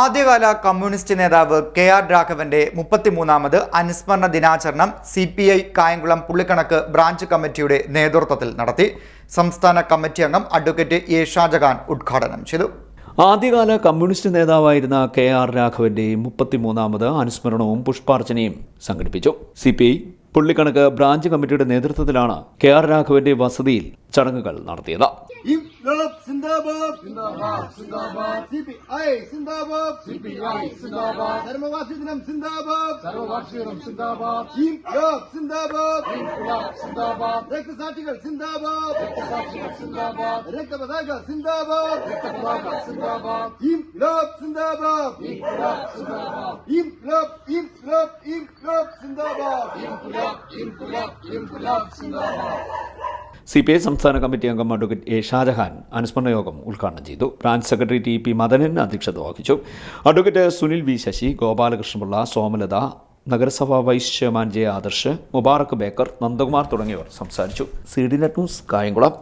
ആദ്യകാല കമ്മ്യൂണിസ്റ്റ് നേതാവ് K R രാഘവന്റെ മുപ്പത്തിമൂന്നാമത് അനുസ്മരണ ദിനാചരണം C P I Kayamkulam Pullikanakku branch കമ്മിറ്റിയുടെ നേതൃത്വത്തിൽ നടത്തി. സംസ്ഥാന കമ്മിറ്റി അംഗം അഡ്വക്കേറ്റ് എ ഷാജഹാൻ ഉദ്ഘാടനം ചെയ്തു. ആദ്യകാല കമ്മ്യൂണിസ്റ്റ് നേതാവായിരുന്ന കെ ആർ രാഘവന്റെ മുപ്പത്തിമൂന്നാമത് അനുസ്മരണവും പുഷ്പാർച്ചനയും സംഘടിപ്പിച്ചു. C P I Pullikkanakku branch കമ്മിറ്റിയുടെ നേതൃത്വത്തിലാണ് കെ ആർ രാഘവന്റെ വസതിയിൽ ചടങ്ങുകൾ നടത്തിയത്. രക്തസാക്ഷികൾ സിന്ദാബാദ്. രക്തപതാക സിന്ദാബാദ്. സിന്ദാബാദ്. സിന്ദാബാദ്. സിന്ദാബാദ്. സിന്ദാബാദ്. സിന്ദാബാദ്. സി പി ഐ സംസ്ഥാന കമ്മിറ്റി അംഗം അഡ്വക്കേറ്റ് എ ഷാജഹാൻ അനുസ്മരണ യോഗം ഉദ്ഘാടനം ചെയ്തു. Branch secretary T P Madanan അധ്യക്ഷത വഹിച്ചു. അഡ്വക്കേറ്റ് സുനിൽ വി ശശി ഗോപാലകൃഷ്ണപിള്ള സോമലത നഗരസഭാ vice chairman J Adarsh Mubarak Baker Nandakumar തുടങ്ങിയവർ സംസാരിച്ചു. C D net news Kayamkulam.